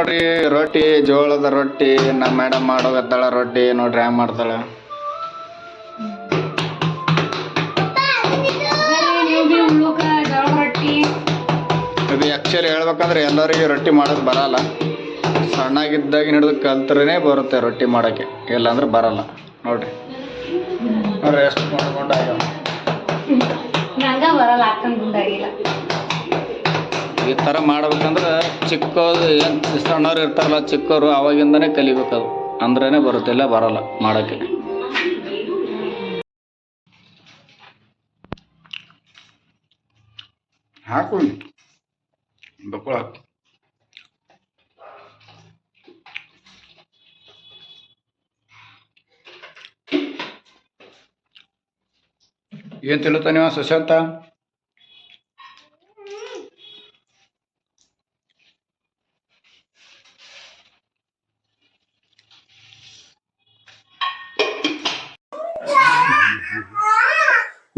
ನೋಡ್ರಿ ರೊಟ್ಟಿ, ಜೋಳದ ರೊಟ್ಟಿ, ನಮ್ಮ ಮೇಡಮ್ ಮಾಡೋಗತ್ತಾಳ ರೊಟ್ಟಿ ನೋಡ್ರಿ ಹ್ಯಾಂಗ ಮಾಡ್ತಾಳ. ಇದು ಆ್ಯಕ್ಚುಲಿ ಹೇಳ್ಬೇಕಂದ್ರೆ ಎಲ್ಲರಿಗೆ ರೊಟ್ಟಿ ಮಾಡೋದು ಬರಲ್ಲ. ಸಣ್ಣಾಗಿದ್ದಾಗ ಹಿಡಿದು ಕಲ್ತ್ರೇ ಬರುತ್ತೆ ರೊಟ್ಟಿ ಮಾಡೋಕ್ಕೆ. ಇಲ್ಲಾಂದ್ರೆ ಬರಲ್ಲ. ನೋಡ್ರಿ. ನೋಡ್ರಿ, ಎಷ್ಟು ಮಾಡ್ಕೊಂಡು ಆಗ್ಯಾವ ನಂಗ ಬರಲ್ಲ ಈ ಥರ ಮಾಡ್ಬೇಕಂದ್ರೆ ಚಿಕ್ಕದು ಏನು ಸಣ್ಣವ್ರು ಇರ್ತಾರಲ್ಲ ಚಿಕ್ಕವರು ಅವಾಗಿಂದನೇ ಅದು ಅಂದ್ರೇ ಬರುತ್ತೆ, ಇಲ್ಲ ಬರಲ್ಲ ಮಾಡೋಕ್ಕೆ. ಹಾಕು. ಬಕ್ಕುಳ ಹಾಕು. ಏನು ನೀವು ಸುಶಾಂತ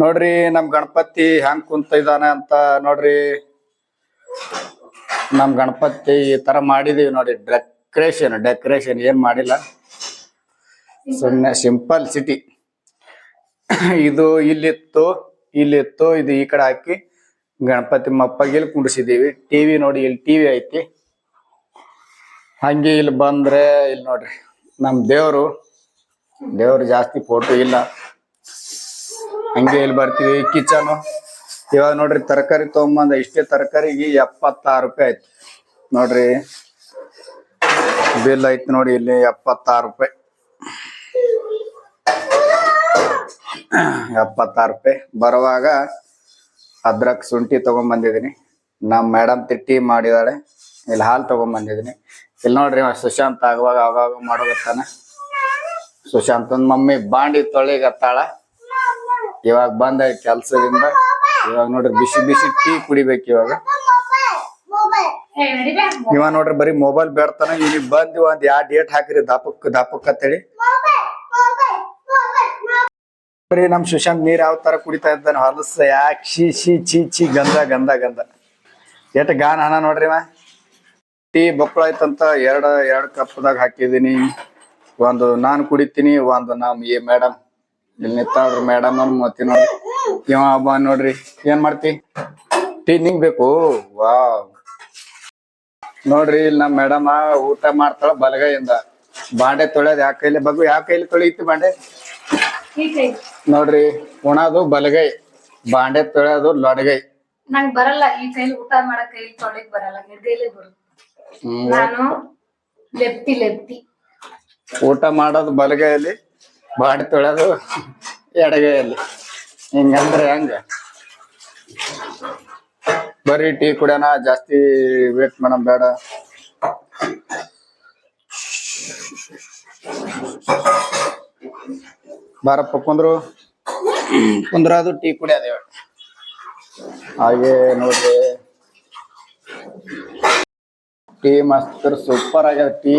ನೋಡ್ರಿ ನಮ್ ಗಣಪತಿ ಹೆಂಗ್ ಕುಂತ ಇದಾನೆ ಅಂತ ನೋಡ್ರಿ. ನಮ್ ಗಣಪತಿ ಈ ತರ ಮಾಡಿದೀವಿ ನೋಡಿ ಡೆಕೋರೇಷನ್ ಡೆಕೋರೇಷನ್ ಏನ್ ಮಾಡಿಲ್ಲ. ಸುಮ್ನೆ ಸಿಂಪಲ್ ಸಿಟಿ ಇದು ಇಲ್ಲಿತ್ತು ಇಲ್ಲಿತ್ತು, ಇದು ಈ ಕಡೆ ಹಾಕಿ ಗಣಪತಿ ಮಪ್ಪಗಿಲ್ ಕುಂಡಿಸಿದೀವಿ. ಟಿವಿ ನೋಡಿ, ಇಲ್ಲಿ ಟಿವಿ ಐತಿ. ಹಂಗೆ ಇಲ್ಲಿ ಬಂದ್ರೆ, ಇಲ್ಲಿ ನೋಡ್ರಿ, ನಮ್ ದೇವ್ರು ದೇವ್ರು ಜಾಸ್ತಿ ಫೋಟೋ ಇಲ್ಲ. ಹಂಗೆ ಇಲ್ಲಿ ಬರ್ತೀವಿ. ಕಿಚನು, ಇವಾಗ ನೋಡ್ರಿ ತರಕಾರಿ ತಗೊಂಬಂದ ಇಷ್ಟೇ ತರಕಾರಿಗೆ ಎಪ್ಪತ್ತಾರು ರೂಪಾಯಿ ಆಯ್ತು. ನೋಡ್ರಿ, ಬಿಲ್ ಐತಿ ನೋಡಿ ಇಲ್ಲಿ ಎಪ್ಪತ್ತಾರು ರೂಪಾಯಿ. ಎಪ್ಪತ್ತಾರು ರೂಪಾಯಿ. ಬರುವಾಗ ಅದ್ರಕ್ ಶುಂಠಿ ತಗೊಂಬಂದಿದ್ದೀನಿ. ನಮ್ಮ ಮೇಡಮ್ ತಿಟ್ಟಿ ಮಾಡಿದಾಳೆ. ಇಲ್ಲಿ ಹಾಲು ತಗೊಂಬಂದಿದ್ದೀನಿ. ಇಲ್ಲಿ ನೋಡ್ರಿ ಸುಶಾಂತ್ ಆಗುವಾಗ ಆವಾಗ ಮಾಡೋಗತ್ತಾನೆ ಸುಶಾಂತ್ ಮಮ್ಮಿ ಬಾಂಡಿ ತೊಳಿಗತ್ತಾಳ. ಇವಾಗ ಬಂದ ಕೆಲ್ಸದಿಂದ ಇವಾಗ ನೋಡ್ರಿ ಬಿಸಿ ಬಿಸಿ ಟೀ ಕುಡಿಬೇಕು ಇವಾಗ. ಇವ ನೋಡ್ರಿ ಬರೀ ಮೊಬೈಲ್ ಬೇಡ್ತಾನ ಇಲ್ಲಿ ಬಂದ್ ಒಂದ್ ಯಾವ ಡೇಟ್ ಹಾಕಿರಿ ದಾಪಕ್ ದಾಪಕ್ ಅಂತೇಳಿ. ಬರೀ ನಮ್ ಸುಶಾಂತ್ ನೀರ್ ಯಾವ ತರ ಕುಡಿತಾ ಇದ್ದಾನೆ ಹೊಲಸ, ಯಾಕ್ ಶಿ ಶಿ ಚಿ ಚಿ ಗಂಧ ಗಂಧ ಗಂಧ. ಎಟ್ ಗಾನ ಹಣ ನೋಡ್ರಿ ಇವ? ಟೀ ಬಪ್ಪಳ ಐತಂತ ಎರಡು, ಎರಡ್ ಕಪ್ದಾಗ ಹಾಕಿದೀನಿ. ಒಂದು ನಾನ್ ಕುಡಿತೀನಿ, ಒಂದು ನಮ್ ಏ ಮೇಡಮ್ ಇಲ್ಲಿ ನಿಂತಾಳ್ರಿ ಮೇಡಮ್ ಅವ್ರ ಮತ್ತಿ ನೋಡ್ರಿ. ಇವ ಹಬ್ಬ ನೋಡ್ರಿ. ಏನ್ ಮಾಡ್ತಿ? ಟೀನಿಂಗ್ ಬೇಕು? ವಾ ನೋಡ್ರಿ ಇಲ್ಲಿ ನಮ್ ಮೇಡಮ್ ಊಟ ಮಾಡ್ತಾಳ ಬಲಗೈಯಿಂದ. ಬಾಂಡೆ ತೊಳೆಯೋದು ಯಾವ ಕೈಲಿ? ಬಗ್ಗು ಯಾವ ಕೈಲಿ ತೊಳಿತಿ ಬಾಂಡೆ? ನೋಡ್ರಿ ಉಣದು ಬಲಗೈ ಬಾಂಡೆ ತೊಳೆಯೋದು ಲೊಡಗೈ. ನಂಗ್ ಬರಲ್ಲ ಈ ಕೈಲಿ ಊಟ ಮಾಡಕ್ ಕೈಲಿ ತೊಳಿಕ್ ಬರಲ್ಲ ಎದೆಲೆ ಬರುತ್ತೆ. ನಾನು ಲೆಪ್ತಿ ಲೆಪ್ತಿ ಊಟ ಮಾಡೋದು ಬಲಗೈಯಲ್ಲಿ? ಬಾಂಡೆ ತೊಳೆದು ಎಡಗೈಯಲ್ಲಿ. ಹಿಂಗಂದ್ರೆ ಹಂಗ. ಬರೀ ಟೀ ಕುಡಿಯೋಣ ಜಾಸ್ತಿ ವೇಟ್ ಮಾಡ ಬೇಡ. ಬಾರಪ್ಪ ಕುಂದ್ರು. ಕುಂದ್ರದು ಟೀ ಕುಡಿಯೋದು. ಹಾಗೆ ನೋಡ್ರಿ. ಟೀ ಮಸ್ತ್, ಸೂಪರ್ ಆಗ್ಯದ ಟೀ.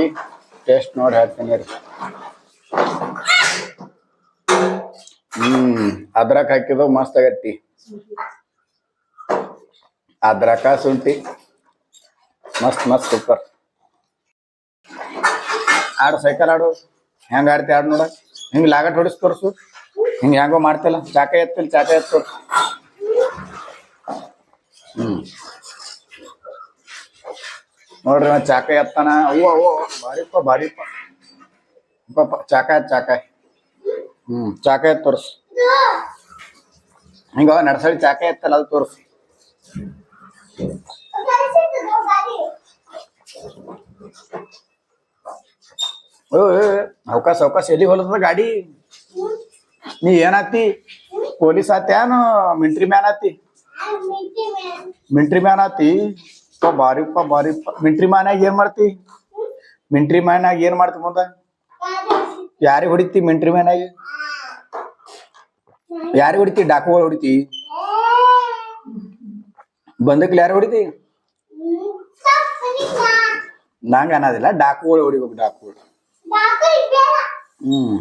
ಟೇಸ್ಟ್ ನೋಡಿ ಹೇಳ್ತೀನಿ ರೀ. ಹ್ಮ್. ಅದ್ರಕ್ ಹಾಕಿದ್ದು ಮಸ್ತ್ ಟೀ ಅದ್ರಕ ಶುಂಠಿ. ಮಸ್ತ್ ಮಸ್ತ್ ಸೂಪರ್ ಆಡು ಸೈಕಲ್ ಆಡು. ಹೆಂಗ ಆಡ್ತಿ ಆಡ್ ನೋಡ. ಹಿಂಗ್ ಲಾಗಟ್ ಹೊಡಿಸ್ ತೋರ್ಸು. ಹಿಂಗ್ ಹೆಂಗೋ ಮಾಡ್ತಿಲ್ಲ. ಚಾಕ ಎತ್ತಿಲ್ಲ ಚಾಕ ಎತ್ತ ಹ್ಮ್. ನೋಡ್ರಿ ಚಾಕ ಎತ್ತಾನ. ಅವ್ವ ಅವ್ವ ಬಾರಿಪ್ಪ ಬಾರಿಪ್ಪ ಪಾಪ ಚಾಕ ಚಾಕ ಹ್ಮ್. ಚಾಕ ತೋರ್ಸು. ಹಿಂಗ ನಡ್ಸಳಿ ಚಾಕ ಎತ್ತಲ್ಲ, ಅದು ತೋರಿಸಿ. ಅವಕಾಶ ಅವಕಾಶ. ಎಲ್ಲಿ ಹೊಲದ ಗಾಡಿ? ನೀ ಏನಾತಿ? ಪೊಲೀಸ್ ಆತ್ಯಾನು ಮಿಂಟ್ರಿ ಮ್ಯಾನ್ ಆತಿ? ಮಿಂಟ್ರಿ ಮ್ಯಾನ್ ಆತಿ? ಪ ಬಾರಿಪ್ಪ ಬಾರಿಪ್ಪ ಮಿಂಟ್ರಿ ಮ್ಯಾನಾಗ ಏನ್ ಮಾಡ್ತಿ? ಮಿಂಟ್ರಿ ಮ್ಯಾನಾಗ ಏನ್ ಮಾಡ್ತಿ ಮುಂದ? ಯಾರಿಗ್ ಹೊಡಿತಿ ಮಿಂಟ್ರಿ ಮ್ಯಾನಾಗ ಯಾರಿಗ್ ಹೊಡಿತಿ? ಡಾಕುಗಳು ಹೊಡಿತಿ? ಬಂದಕ್ಲಿ ಯಾರು ಹೊಡಿತಿ? ನಂಗ ಅನ್ನೋದಿಲ್ಲ ಡಾಕುಗಳು ಹೊಡಿಬೇಕು ಡಾಕುಗಳು. ಹ್ಮ್.